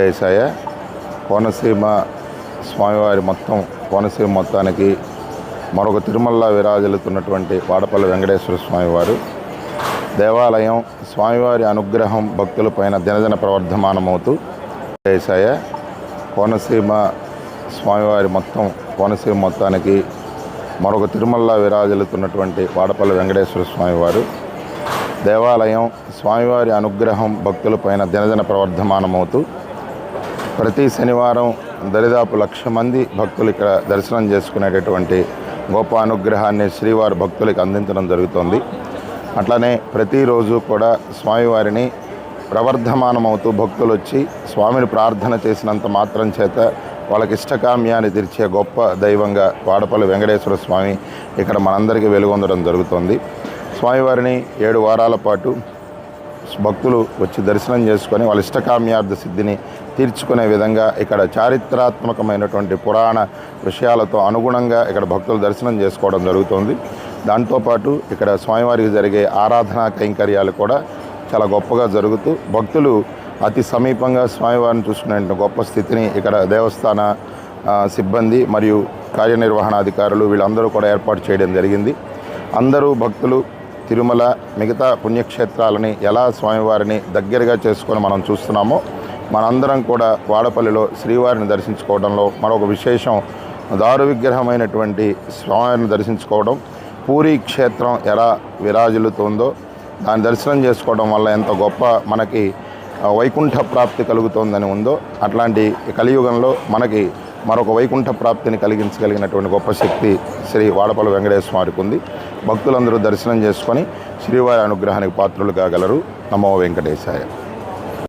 వేసాయ కోనసీమ స్వామివారి మొత్తం కోనసీమ మొత్తానికి మరొక తిరుమల విరాజిల్లుతున్నటువంటి వాడపల్లి వెంకటేశ్వర స్వామివారు. దేవాలయం స్వామివారి అనుగ్రహం భక్తులపైన దినదిన ప్రవర్ధమానమవుతూ వేసాయ కోనసీమ స్వామివారి మొత్తం కోనసీమ మొత్తానికి మరొక తిరుమల విరాజిల్లుతున్నటువంటి వాడపల్లి వెంకటేశ్వర స్వామివారు. దేవాలయం స్వామివారి అనుగ్రహం భక్తులపైన దినదిన ప్రవర్ధమానమవుతూ ప్రతి శనివారం దరిదాపు లక్ష మంది భక్తులు ఇక్కడ దర్శనం చేసుకునేటటువంటి గొప్ప అనుగ్రహాన్ని శ్రీవారి భక్తులకు అందించడం జరుగుతుంది. అట్లనే ప్రతిరోజు కూడా స్వామివారిని ప్రవర్ధమానమవుతూ భక్తులు వచ్చి స్వామిని ప్రార్థన చేసినంత మాత్రం చేత వాళ్ళకి ఇష్టకామ్యాన్ని తీర్చే గొప్ప దైవంగా వాడపల్లి వెంకటేశ్వర స్వామి ఇక్కడ మనందరికీ వెలుగొందడం జరుగుతుంది. స్వామివారిని ఏడు వారాల పాటు భక్తులు వచ్చి దర్శనం చేసుకొని వాళ్ళ ఇష్టకామ్యార్థ సిద్ధిని తీర్చుకునే విధంగా ఇక్కడ చారిత్రాత్మకమైనటువంటి పురాణ విషయాలతో అనుగుణంగా ఇక్కడ భక్తులు దర్శనం చేసుకోవడం జరుగుతుంది. దాంతోపాటు ఇక్కడ స్వామివారికి జరిగే ఆరాధనా కైంకర్యాలు కూడా చాలా గొప్పగా జరుగుతూ భక్తులు అతి సమీపంగా స్వామివారిని చూసుకునే గొప్ప స్థితిని ఇక్కడ దేవస్థాన సిబ్బంది మరియు కార్యనిర్వహణాధికారులు వీళ్ళందరూ కూడా ఏర్పాటు చేయడం జరిగింది. అందరూ భక్తులు తిరుమల మిగతా పుణ్యక్షేత్రాలని ఎలా స్వామివారిని దగ్గరగా చేసుకొని మనం చూస్తున్నామో మనందరం కూడా వాడపల్లిలో శ్రీవారిని దర్శించుకోవడంలో మరొక విశేషం దారు విగ్రహమైనటువంటి స్వామివారిని దర్శించుకోవడం పూరి క్షేత్రం ఎలా విరాజిల్లుతుందో దాని దర్శనం చేసుకోవడం వల్ల ఎంత గొప్ప మనకి వైకుంఠ ప్రాప్తి కలుగుతోందని ఉందో అట్లాంటి కలియుగంలో మనకి మరొక వైకుంఠ ప్రాప్తిని కలిగించగలిగినటువంటి గొప్ప శక్తి శ్రీ వాడపల్లి వెంకటేశ్వర వారికి ఉంది. భక్తులందరూ దర్శనం చేసుకొని శ్రీవారి అనుగ్రహానికి పాత్రులు కాగలరు నమో వెంకటేశాయ.